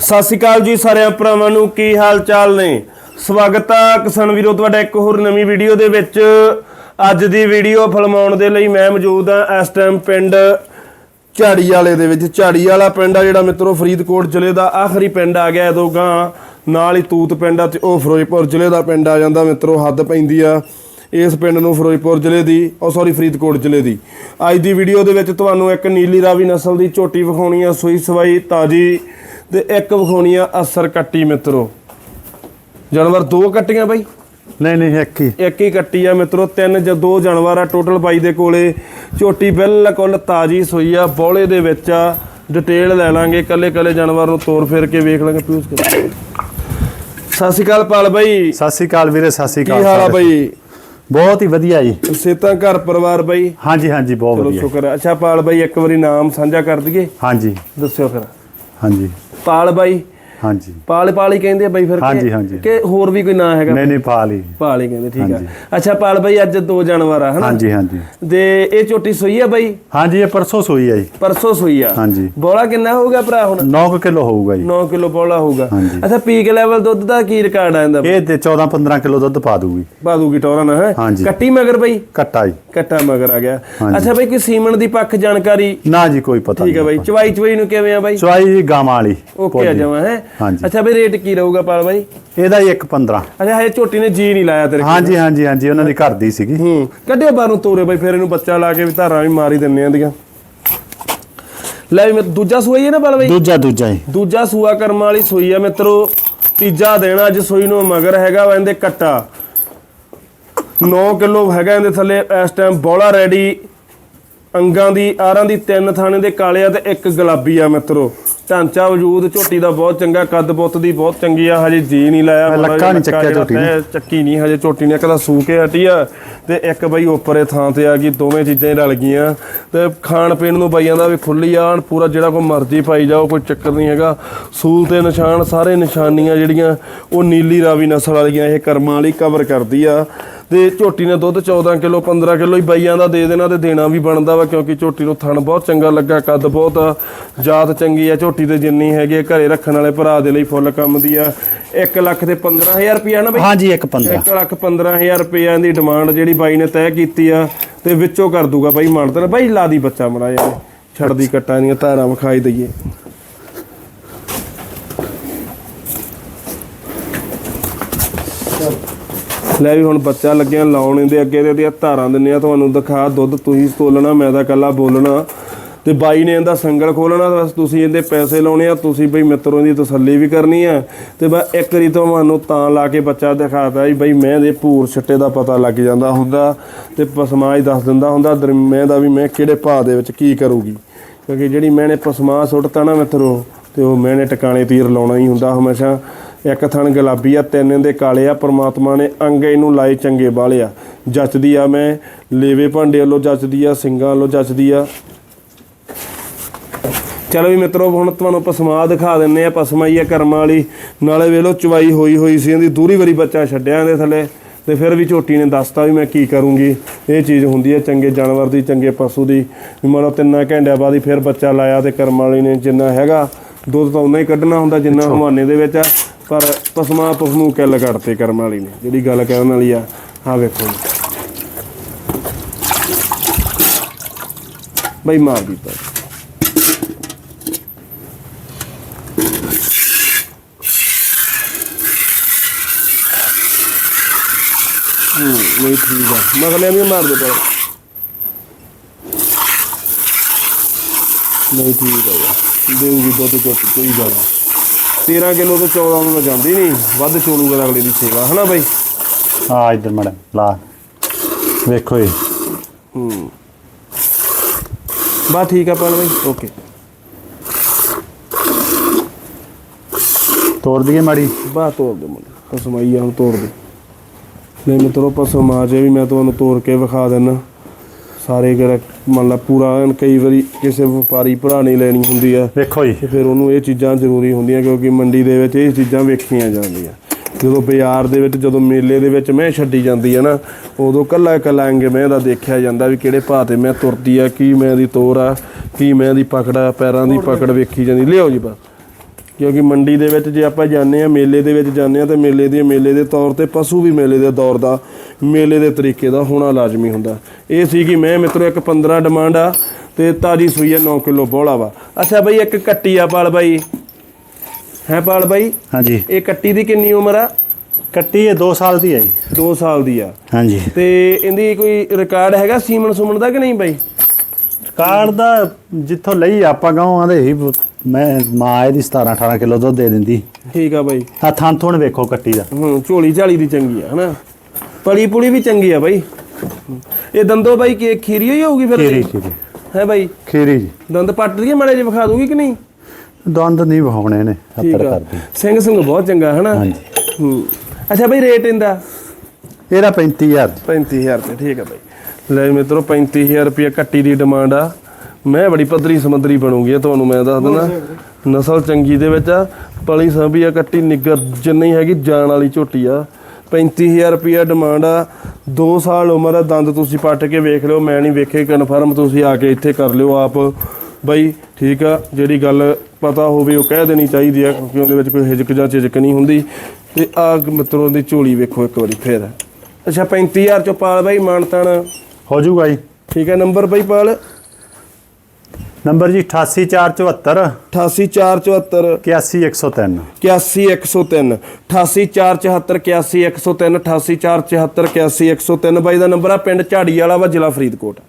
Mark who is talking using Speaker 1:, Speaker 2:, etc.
Speaker 1: ਸਤਿ ਸ਼੍ਰੀ ਅਕਾਲ ਜੀ ਸਾਰਿਆਂ ਭਰਾਵਾਂ ਨੂੰ, ਕੀ ਹਾਲ ਚਾਲ ਨੇ? ਸਵਾਗਤ ਆ ਕਿਸਾਨ ਵੀਰੋ, ਤੁਹਾਡਾ ਇੱਕ ਹੋਰ ਨਵੀਂ ਵੀਡੀਓ ਦੇ ਵਿੱਚ। ਅੱਜ ਦੀ ਵੀਡੀਓ ਫਿਲਮਾਉਣ ਦੇ ਲਈ ਮੈਂ ਮੌਜੂਦ ਆ ਇਸ ਟਾਈਮ ਪਿੰਡ ਝਾੜੀ ਵਾਲੇ ਦੇ ਵਿੱਚ। ਝਾੜੀ ਵਾਲਾ ਪਿੰਡ ਆ ਜਿਹੜਾ ਮਿੱਤਰੋ, ਫਰੀਦਕੋਟ ਜ਼ਿਲ੍ਹੇ ਦਾ ਆਖਰੀ ਪਿੰਡ ਆ ਗਿਆ ਦੋ ਗਾਂ। ਨਾਲ ਹੀ ਤੂਤ ਪਿੰਡ ਆ ਤੇ ਉਹ ਫਿਰੋਜ਼ਪੁਰ ਜ਼ਿਲ੍ਹੇ ਦਾ ਪਿੰਡ ਆ ਜਾਂਦਾ ਮਿੱਤਰੋ, ਹੱਦ ਪੈਂਦੀ ਆ ਇਸ ਪਿੰਡ ਨੂੰ ਫਿਰੋਜ਼ਪੁਰ ਜ਼ਿਲ੍ਹੇ ਦੀ, ਉਹ ਸੌਰੀ ਫਰੀਦਕੋਟ ਜ਼ਿਲ੍ਹੇ ਦੀ। ਅੱਜ ਦੀ ਵੀਡੀਓ ਦੇ ਵਿੱਚ ਤੁਹਾਨੂੰ ਇੱਕ ਨੀਲੀ ਰਾਵੀ ਨਸਲ ਦੀ ਝੋਟੀ ਵਿਖਾਉਣੀ ਆ, ਸੂਈ ਸਵਾਈ ਤਾਜੀ ਤੇ ਇੱਕ ਵਿਖਾਉਣੀ ਆ ਅਸਰ ਕੱਟੀ ਮਿੱਤਰੋ। ਜਾਨਵਰ ਦੋ ਕੱਟੀਆਂ ਬਾਈ?
Speaker 2: ਨਹੀਂ ਨਹੀਂ ਇੱਕ ਹੀ।
Speaker 1: ਇੱਕ ਹੀ ਕੱਟੀ ਆ ਮਿੱਤਰੋ ਤਿੰਨ ਜਾਂ ਦੋ ਜਾਨਵਰ ਆ ਟੋਟਲ ਬਾਈ ਦੇ ਕੋਲੇ। ਝੋਟੀ ਬਿਲਕੁਲ ਤਾਜੀ ਸੋਈ ਆ ਬੋਲੇ ਦੇ ਵਿੱਚ ਆ। ਡਿਟੇਲ ਲੈ ਲਾਂਗੇ ਕੱਲੇ ਕੱਲੇ ਜਾਨਵਰ ਨੂੰ ਤੋੜ ਫੇਰ ਕੇ ਵੇਖ ਲਾਂਗੇ ਪਿਊਸ ਕਰ ਸਤਿ ਸ਼੍ਰੀ ਅਕਾਲ ਪਾਲ ਬਾਈ।
Speaker 2: ਸਤਿ ਸ੍ਰੀ ਅਕਾਲ ਵੀਰੇ ਸਤਿ ਸ੍ਰੀ
Speaker 1: ਕੀ
Speaker 2: ਅਕਾਲ
Speaker 1: ਹਾਲ ਆ। ਬਾਈ?
Speaker 2: ਬਹੁਤ ਹੀ ਵਧੀਆ ਜੀ।
Speaker 1: ਸੇਤਾਂ ਘਰ ਪਰਿਵਾਰ ਬਾਈ?
Speaker 2: ਹਾਂਜੀ ਹਾਂਜੀ ਬਹੁਤ
Speaker 1: ਚਲੋ
Speaker 2: ਵਧੀਆ।
Speaker 1: ਸ਼ੁਕਰ ਹੈ ਅੱਛਾ ਪਾਲ ਬਾਈ ਇੱਕ ਵਾਰੀ ਨਾਮ ਸਾਂਝਾ ਕਰ ਦਈਏ।
Speaker 2: ਹਾਂਜੀ।
Speaker 1: ਦੱਸਿਓ ਫਿਰ।
Speaker 2: ਹਾਂਜੀ।
Speaker 1: ਪਾਲ ਬਾਈ।
Speaker 2: ਹਾਂਜੀ।
Speaker 1: ਪਾਲ ਪਾਲ ਹੀ ਕਹਿੰਦੇ ਆ ਬਾਈ ਫਿਰ ਕਿ-
Speaker 2: ਹਾਂਜੀ, ਹਾਂਜੀ।
Speaker 1: ਕਿ ਹੋਰ ਵੀ ਕੋਈ ਨਾਂ ਹੈਗਾ?
Speaker 2: ਨਹੀਂ ਨਹੀਂ ਪਾ ਲਈ
Speaker 1: ਪਾਲ ਹੀ ਕਹਿੰਦੇ ਠੀਕ ਆ।
Speaker 2: ਹਾਂਜੀ।
Speaker 1: ਅੱਛਾ ਪਾਲ ਬਾਈ ਅੱਜ ਦੋ ਜਾਨਵਰ ਆ ਹਨਾ?
Speaker 2: ਹਾਂਜੀ ਹਾਂਜੀ।
Speaker 1: ਤੇ ਇਹ ਝੋਟੀ ਸੋਈ ਆ ਬਾਈ?
Speaker 2: ਹਾਂਜੀ ਇਹ ਪਰਸੋਂ ਸੋਈ ਹੈ ਜੀ।
Speaker 1: ਪਰਸੋਂ ਸੋਈ ਆ?
Speaker 2: ਹਾਂਜੀ।
Speaker 1: ਬੋਲਾ ਕਿੰਨਾ ਹੋਊਗਾ ਭਰਾ ਹੁਣ?
Speaker 2: 9 ਕਿਲੋ ਹੋਊਗਾ ਜੀ।
Speaker 1: 9 ਕਿਲੋ ਬੋਲਾ ਹੋਊਗਾ।
Speaker 2: ਹਾਂਜੀ।
Speaker 1: ਅੱਛਾ ਪੀਕ ਲੈਵਲ ਦੁੱਧ ਦਾ ਕੀ ਰਿਕਾਰਡ ਆ ਇਹਦਾ?
Speaker 2: ਇਹ ਤੇ 14 15 ਕਿਲੋ ਦੁੱਧ ਪਾ ਦੂਗੀ
Speaker 1: ਬਾਦੂਗੀ ਟੋਰਾ ਨਾ ਹੈ?
Speaker 2: ਹਾਂਜੀ।
Speaker 1: ਕੱਟੀ ਮਗਰ ਬਾਈ?
Speaker 2: ਕੱਟਾ ਜੀ।
Speaker 1: ਕੱਟਾ ਮਗਰ ਆ ਗਿਆ।
Speaker 2: ਹਾਂਜੀ।
Speaker 1: ਅੱਛਾ ਬਾਈ ਕੋਈ ਸੀਮਨ ਦੀ ਪੱਖ ਜਾਣਕਾਰੀ?
Speaker 2: ਨਾ ਜੀ ਕੋਈ ਪਤਾ
Speaker 1: ਠੀਕ ਆ ਬਾਈ ਚਵਾਈ ਚਵਾਈ ਨੂੰ ਕਿਵੇਂ ਆ ਬਾਈ?
Speaker 2: ਚਵਾਈ ਜੀ ਗਾਵਾਂ ਵਾਲੀ।
Speaker 1: ਓਕੇ ਆ ਜਾਵਾਂ ਹੈ?
Speaker 2: ਹਾਂਜੀ।
Speaker 1: ਅੱਛਾ ਬਾਈ ਰੇਟ ਕੀ ਰਹੂਗਾ ਪਾਲ ਬਾਈ?
Speaker 2: ਇਹਦਾ ਹੀ 1.15
Speaker 1: ਅੱਛਾ ਹਜੇ ਝੋਟੀ ਨੇ ਜੀ ਨਹੀਂ ਲਾਇਆ ਤੇਰੇ ਕੋਲ।
Speaker 2: ਹਾਂਜੀ ਹਾਂਜੀ ਹਾਂਜੀ ਉਹਨਾਂ ਦੀ ਘਰ ਦੀ ਸੀਗੀ।
Speaker 1: ਹੂੰ। ਕੱਢਿਓ ਬਾਹਰ ਤੋਰੇ ਬਾਈ ਫਿਰ ਇਹਨੂੰ ਬੱਚਾ ਲਾ ਕੇ ਵੀ ਧਾਰਾਂ ਵੀ ਮਾਰ ਹੀ ਦਿੰਨੇ ਆ ਦੀਆਂ। ਲੈ ਵੀ ਮੈਂ ਦੂਜਾ ਸੂਆ ਹੀ ਹੈ ਨਾ ਪਾਲ ਬਾਈ?
Speaker 2: ਦੂਜਾ ਦੂਜਾ ਜੀ।
Speaker 1: ਦੂਜਾ ਸੂਆ ਕਰਮ ਵਾਲੀ ਸੂਈ ਆ ਮਿੱਤਰੋ ਤੀਜਾ ਦੇਣਾ ਅੱਜ ਸੂਈ ਨੂੰ ਮਗਰ ਹੈਗਾ ਵਾ ਇਹਦੇ ਕੱਟਾ। 9 ਕਿਲੋ ਹੈਗਾ ਇਹਦੇ ਥੱਲੇ ਇਸ ਟਾਈਮ ਬੋਲਾ ਰੈਡੀ। ਅੰਗਾਂ ਦੀ ਆਰਾਂ ਦੀ ਤਿੰਨ ਥਾਣੇ ਦੇ ਕਾਲੇ ਆ ਤੇ ਇੱਕ ਗੁਲਾਬੀ ਆ ਮਿੱਤਰੋ। ਢਾਂਚਾ ਵਜੂਦ ਝੋਟੀ ਦਾ ਬਹੁਤ ਚੰਗਾ ਕੱਦ ਬੁੱਤ ਦੀ ਬਹੁਤ ਚੰਗੀ ਆ ਹਜੇ ਜੀ ਨਹੀਂ ਲਾਇਆ
Speaker 2: ਲੱਕਾ
Speaker 1: ਜਿਹਾ
Speaker 2: ਨੀ ਚੱਕਿਆ ਝੋਟੀ ਨੇ।
Speaker 1: ਚੱਕੀ ਨਹੀਂ ਹਜੇ ਝੋਟੀ ਨੇ ਤਾਂ ਸੂ ਕੇ ਹਟੀ ਆ ਤੇ ਇੱਕ ਬਈ ਉੱਪਰੇ ਥਾਂ ਤੇ ਆ ਗਈ ਦੋਵੇਂ ਚੀਜ਼ਾਂ ਰਲ ਗਈਆਂ। ਤੇ ਖਾਣ ਪੀਣ ਨੂੰ ਬਾਈਆਂ ਦਾ ਵੀ ਖੁੱਲੀ ਆਣ ਪੂਰਾ ਜਿਹੜਾ ਕੋਈ ਮਰਜ਼ੀ ਪਾਈ ਜਾਓ ਕੋਈ ਚੱਕਰ ਨਹੀਂ ਹੈਗਾ। ਸੂਲ ਤੇ ਨਿਸ਼ਾਨ ਸਾਰੇ ਨਿਸ਼ਾਨੀਆਂ ਜਿਹੜੀਆਂ ਉਹ ਨੀਲੀ ਰਾਵੀ ਨਸਲ ਵਾਲੀਆਂ ਇਹ ਕਰਮਾਂ ਵਾਲੀ ਕਵਰ ਕਰਦੀ ਆ। ਤੇ ਝੋਟੀ ਨੇ ਦੁੱਧ 14 ਕਿਲੋ 15 ਕਿਲੋ ਹੀ ਬਾਈਆਂ ਦਾ ਦੇ ਦੇਣਾ ਤੇ ਦੇਣਾ ਵੀ ਬਣਦਾ ਵਾ ਕਿਉਂਕਿ ਝੋਟੀ ਨੂੰ ਥਣ ਬਹੁਤ ਚੰਗਾ ਲੱਗਾ ਕੱਦ ਬਹੁਤ ਜਾਤ ਚੰਗੀ ਆ ਝੋਟੀ ਤੇ ਜਿੰਨੀ ਹੈਗੀ ਘਰੇ ਰੱਖਣ ਵਾਲੇ ਭਰਾ ਦੇ ਲਈ ਫੁੱਲ ਕੰਮ ਦੀ ਆ। 1 ਲੱਖ ਤੇ 15000 ਰੁਪਿਆ ਨਾ ਬਈ?
Speaker 2: ਹਾਂਜੀ 1.15
Speaker 1: ਇੱਕ ਲੱਖ 15000 ਰੁਪਏ ਦੀ ਡਿਮਾਂਡ ਜਿਹੜੀ ਬਾਈ ਨੇ ਤੈਅ ਕੀਤੀ ਆ ਤੇ ਵਿੱਚੋਂ ਕਰ ਦੂਗਾ ਬਾਈ ਮਾਨਤਨ ਬਾਈ ਲਾ ਦੀ ਬੱਚਾ ਮੜਾ ਜਾ ਛੱਡਦੀ ਕੱਟਾਂ ਦੀਆਂ ਧਾਰਾਂ ਵਿਖਾਈ ਦਈਏ। ਲੈ ਵੀ ਹੁਣ ਬੱਚਾ ਲੱਗਿਆ, ਲਾਉਣ ਦੇ ਅੱਗੇ ਤੇ ਇਹਦੀਆਂ ਧਾਰਾਂ ਦਿੰਨੇ ਆ, ਤੁਹਾਨੂੰ ਦਿਖਾ, ਦੁੱਧ ਤੁਸੀਂ ਤੋਲਣਾ, ਮੈਂ ਤਾਂ ਇਕੱਲਾ ਬੋਲਣਾ। ਤੇ ਬਾਈ ਨੇ ਇਹਦਾ ਸੰਗਲ ਖੋਲਣਾ, ਬਸ ਤੁਸੀਂ ਇਹਦੇ ਪੈਸੇ ਲਾਉਣੇ ਆ, ਤੁਸੀਂ ਬਈ ਮਿੱਤਰੋਂ ਦੀ ਤਸੱਲੀ ਵੀ ਕਰਨੀ ਆ। ਤੇ ਬਸ ਇੱਕ ਵਾਰੀ ਤੁਹਾਨੂੰ ਤਾਂ ਲਾ ਕੇ ਬੱਚਾ ਦਿਖਾਤਾ ਜੀ ਬਈ ਮੈਂ ਦੇ ਭੂਰ ਛੱਟੇ ਦਾ ਪਤਾ ਲੱਗ ਜਾਂਦਾ ਹੁੰਦਾ ਤੇ ਪਸਮਾ ਹੀ ਦੱਸ ਦਿੰਦਾ ਹੁੰਦਾ, ਦਰ- ਮੈਂ ਦਾ ਵੀ ਮੈਂ ਕਿਹੜੇ ਭਾਅ ਦੇ ਵਿੱਚ ਕੀ ਕਰੂਗੀ। ਕਿਉਂਕਿ ਜਿਹੜੀ ਮੈਨੇ ਪਸਮਾ ਸੁੱਟਤਾ ਨਾ ਮਿੱਤਰੋ, ਤੇ ਉਹ ਮੈਨੇ ਟਿਕਾਣੇ ਤੀਰ ਲਾਉਣਾ ਹੀ ਹੁੰਦਾ ਹਮੇਸ਼ਾ। ਇੱਕ ਥਣ ਗੁਲਾਬੀ ਆ ਤਿੰਨ ਇਹਦੇ ਕਾਲੇ ਆ ਪ੍ਰਮਾਤਮਾ ਨੇ ਅੰਗ ਇਹਨੂੰ ਲਾਏ ਚੰਗੇ ਬਾਲੇ ਆ। ਜੱਚਦੀ ਆ ਮੈਂ ਲੇਵੇ ਭਾਂਡੇ ਵੱਲੋਂ ਜੱਚਦੀ ਆ ਸਿੰਗਾਂ ਵੱਲੋਂ ਜੱਚਦੀ ਆ। ਚਲੋ ਵੀ ਮਿੱਤਰੋ ਹੁਣ ਤੁਹਾਨੂੰ ਪਸਮਾ ਦਿਖਾ ਦਿੰਨੇ ਆ ਪਸਮਾ ਹੀ ਆ ਕਰਮਾਂ ਵਾਲੀ। ਨਾਲੇ ਵੇਖ ਲਓ ਚਵਾਈ ਹੋਈ ਹੋਈ ਸੀ ਇਹਦੀ ਦੂਰੀ ਵਾਰੀ ਬੱਚਾ ਛੱਡਿਆ ਇਹਦੇ ਥੱਲੇ। ਤੇ ਫਿਰ ਵੀ ਝੋਟੀ ਨੇ ਦੱਸਤਾ ਵੀ ਮੈਂ ਕੀ ਕਰੂੰਗੀ। ਇਹ ਚੀਜ਼ ਹੁੰਦੀ ਹੈ ਚੰਗੇ ਜਾਨਵਰ ਦੀ ਚੰਗੇ ਪਸ਼ੂ ਦੀ। ਵੀ ਮੰਨ ਲਓ ਤਿੰਨਾਂ ਘੰਟਿਆਂ ਬਾਅਦ ਹੀ ਫਿਰ ਬੱਚਾ ਲਾਇਆ ਤੇ ਕਰਮਾਂ ਵਾਲੀ ਨੇ ਜਿੰਨਾ ਹੈਗਾ ਦੁੱਧ ਤਾਂ ਉਨਾ ਹੀ ਕੱਢਣਾ ਹੁੰਦਾ ਜਿੰਨਾ ਹਵਾਨੇ ਦੇ ਵਿੱਚ ਆ। ਪਰ ਤਸਮਾ ਪਸਮੂ ਕਿੱਲ ਕੱਢਤੇ ਕਰਮਾਂ ਵਾਲੀ ਨੇ, ਜਿਹੜੀ ਗੱਲ ਕਹਿਣ ਵਾਲੀ ਆ ਹਾਂ ਵੇਖੋ ਬਈ ਮਾਰ ਦਿੱਤਾ। ਹੂੰ ਨਹੀਂ ਠੀਕ ਆ। ਮਗਲੇ ਵੀ ਮਾਰ ਦੇ ਪਰ ਨਹੀਂ ਠੀਕ ਆ ਯਾਰ ਦੇਊਗੀ ਦੁੱਧ ਚੁੱਕ ਕੋਈ ਗੱਲ 13 ਕਿਲੋ ਤੋਂ 14 ਨੂੰ ਤਾਂ ਜਾਂਦੀ ਨਹੀਂ ਵੱਧ ਚੋਲੂਗਾ ਅਗਲੇ ਦੀ ਸੇਵਾ ਹਨਾ ਬਾਈ?
Speaker 2: ਆ ਇੱਧਰ ਮੜਾ ਲਾ। ਵੇਖੋ ਜੀ।
Speaker 1: ਹੂੰ। ਬਾ ਠੀਕ ਆ ਪਾਲ ਬਾਈ ਓਕੇ।
Speaker 2: ਤੋੜ ਦਈਏ ਮਾੜੀ।
Speaker 1: ਬਾ ਤੋੜ ਦੇ ਮੁੰਡੇ ਪਸਮਾਈ ਆ ਹੁਣ ਤੋੜ ਦੇ। ਨਹੀਂ ਮਿੱਤਰੋ ਪਸਮਾ ਜੇ ਵੀ ਮੈਂ ਤੁਹਾਨੂੰ ਤੋੜ ਕੇ ਵਿਖਾ ਦਿੰਨਾ। ਸਾਰੇ ਕਰ ਮੰਨ ਲਾ ਪੂਰਾ ਐਨ ਕਈ ਵਾਰੀ ਕਿਸੇ ਵਪਾਰੀ ਭਰਾ ਨੇ ਲੈਣੀ ਹੁੰਦੀ ਆ।
Speaker 2: ਵੇਖੋ ਜੀ।
Speaker 1: ਤੇ ਫਿਰ ਉਹਨੂੰ ਇਹ ਚੀਜ਼ਾਂ ਜ਼ਰੂਰੀ ਹੁੰਦੀਆਂ ਕਿਉਂਕਿ ਮੰਡੀ ਦੇ ਵਿੱਚ ਇਹ ਚੀਜ਼ਾਂ ਵੇਖੀਆਂ ਜਾਂਦੀਆਂ। ਜਦੋਂ ਬਾਜ਼ਾਰ ਦੇ ਵਿੱਚ ਜਦੋਂ ਮੇਲੇ ਦੇ ਵਿੱਚ ਮੈਂ ਛੱਡੀ ਜਾਂਦੀ ਹੈ ਨਾ ਉਦੋਂ ਕੱਲਾ ਕੱਲਾ ਅੰਗ ਮੈਂ ਦਾ ਦੇਖਿਆ ਜਾਂਦਾ ਵੀ ਕਿਹੜੇ ਭਾਅ ਤੇ ਮੈਂ ਤੁਰਦੀ ਆ ਕੀ ਮੈਂ ਦੀ ਤੋਰ ਆ ਕੀ ਮੈਂ ਦੀ ਪਕੜ ਆ ਪੈਰਾਂ ਦੀ ਪਕੜ ਵੇਖੀ ਜਾਂਦੀ। ਲਿਓ ਜੀ ਬਸ। ਕਿਉਂਕਿ ਮੰਡੀ ਦੇ ਵਿੱਚ ਜੇ ਆਪਾਂ ਜਾਂਦੇ ਆ ਮੇਲੇ ਦੇ ਵਿੱਚ ਜਾਂਦੇ ਆ ਤੇ ਮੇਲੇ ਦੇ ਮੇਲੇ ਦੇ ਤੌਰ ਤੇ ਪਸ਼ੂ ਵੀ ਮੇਲੇ ਦੇ ਦੌਰ ਦਾ ਮੇਲੇ ਦੇ ਤਰੀਕੇ ਦਾ ਹੋਣਾ ਲਾਜ਼ਮੀ ਹੁੰਦਾ। ਇਹ ਸੀ ਕਿ ਮੈਂ ਮਿੱਤਰੋ ਇੱਕ 15 ਡਿਮਾਂਡ ਆ ਤੇ ਤਾਜੀ ਸੂਈ ਆ 9 ਕਿਲੋ ਬੋਲਾ ਵਾ। ਅੱਛਾ ਬਈ ਇੱਕ ਕੱਟੀ ਆ ਪਾਲ ਬਾਈ। ਹੈ ਪਾਲ ਬਾਈ?
Speaker 2: ਹਾਂਜੀ।
Speaker 1: ਇਹ ਕੱਟੀ ਦੀ ਕਿੰਨੀ ਉਮਰ ਆ?
Speaker 2: ਕੱਟੀ ਇਹ 2 ਸਾਲ ਦੀ ਹੈ ਜੀ।
Speaker 1: 2 ਸਾਲ ਦੀ ਆ।
Speaker 2: ਹਾਂਜੀ।
Speaker 1: ਤੇ ਇਹਦੀ ਕੋਈ ਰਿਕਾਰਡ ਹੈਗਾ ਸੀਮਨ ਸੁਮਨ ਦਾ ਕਿ ਨਹੀਂ ਬਾਈ?
Speaker 2: ਕਾਰਡ ਦਾ ਜਿੱਥੋਂ ਲਈ ਆਪਾਂ ਗਾਵਾਂ ਦੇ ਹੀ ਮੈਂ ਮਾਂ ਇਹਦੀ 17 18 ਕਿਲੋ ਦੁੱਧ ਦੇ ਦਿੰਦੀ।
Speaker 1: ਠੀਕ ਆ ਬਾਈ।
Speaker 2: ਆ ਥਾਂ ਥੋਣ ਵੇਖੋ ਕੱਟੀ ਦਾ।
Speaker 1: ਹੂੰ ਝੋਲੀ ਝਾਲੀ ਦੀ ਚੰਗੀ ਆ ਹਨਾ? ਪਲੀ ਪੁਲੀ ਵੀ ਚੰਗੀ ਆ ਬਾਈ। ਇਹ ਦੰਦੋ ਬਾਈ ਕੀ ਖੀਰੀ ਹੋਈ ਹੋਊਗੀ ਫਿਰ?
Speaker 2: ਖੀਰੀ ਖੀਰੀ।
Speaker 1: ਹੈ ਬਾਈ?
Speaker 2: ਖੀਰੀ ਜੀ।
Speaker 1: ਦੰਦ ਪੱਟ ਲਈਏ ਮਾੜੇ ਜਿਹਾ ਵਿਖਾ ਦੂਗੀ ਕਿ ਨਹੀਂ?
Speaker 2: ਦੰਦ ਨਹੀਂ ਵਹਾਉਣੇ ਨੇ
Speaker 1: ਆ।
Speaker 2: ਕਰਦੀ।
Speaker 1: ਸਿੰਘ ਸਿੰਘ ਬਹੁਤ ਚੰਗਾ ਹਨਾ?
Speaker 2: ਹਾਂਜੀ।
Speaker 1: ਅੱਛਾ ਬਾਈ ਰੇਟ ਇਹਦਾ?
Speaker 2: ਇਹਦਾ 35000
Speaker 1: 35000 ਤੇ ਠੀਕ ਆ ਬਾਈ। ਲੈ ਮਿੱਤਰੋ 35000 ਰੁਪਏ ਕੱਟੀ ਦੀ ਡਿਮਾਂਡ ਆ। ਮੈਂ ਬੜੀ ਪੱਧਰੀ ਸਮੁੰਦਰੀ ਬਣੂਗੀ ਇਹ ਤੁਹਾਨੂੰ ਮੈਂ ਦੱਸ ਦਿੰਦਾ। ਨਸਲ ਚੰਗੀ ਦੇ ਵਿੱਚ ਆ ਪਲੀ ਸਾਂਭੀ ਆ ਕੱਟੀ ਨਿੱਗਰ ਜਿੰਨੀ ਹੈਗੀ ਜਾਨ ਵਾਲੀ ਝੋਟੀ ਆ। 35000 ਰੁਪਏ ਡਿਮਾਂਡ ਆ 2 ਸਾਲ ਉਮਰ ਆ ਦੰਦ ਤੁਸੀਂ ਪੱਟ ਕੇ ਵੇਖ ਲਿਓ ਮੈਂ ਨਹੀਂ ਵੇਖੇ ਕਨਫਰਮ ਤੁਸੀਂ ਆ ਕੇ ਇੱਥੇ ਕਰ ਲਿਓ ਆਪ। ਬਈ ਠੀਕ ਆ ਜਿਹੜੀ ਗੱਲ ਪਤਾ ਹੋਵੇ ਉਹ ਕਹਿ ਦੇਣੀ ਚਾਹੀਦੀ ਆ ਕਿਉਂਕਿ ਉਹਦੇ ਵਿੱਚ ਕੋਈ ਹਿਜਕ ਜਾਂ ਝਿਜਕ ਨਹੀਂ ਹੁੰਦੀ। ਤੇ ਆ ਮਿੱਤਰੋ ਦੀ ਝੋਲੀ ਵੇਖੋ ਇੱਕ ਵਾਰੀ ਫੇਰ। ਅੱਛਾ 35000 ਚੋਂ ਪਾਲ ਬਾਈ ਮਾਨਤਾਨ।
Speaker 2: ਹੋ ਜਾਊਗਾ ਜੀ
Speaker 1: ਠੀਕ ਹੈ ਨੰਬਰ ਬਾਈ ਪਾਲ।
Speaker 2: ਨੰਬਰ ਜੀ 88474
Speaker 1: 88474
Speaker 2: 81103
Speaker 1: 81103 88474 81103 88474 81103 ਬਾਈ ਦਾ ਨੰਬਰ ਆ ਪਿੰਡ ਝਾੜੀ ਵਾਲਾ ਵਾ ਜ਼ਿਲ੍ਹਾ ਫਰੀਦਕੋਟ।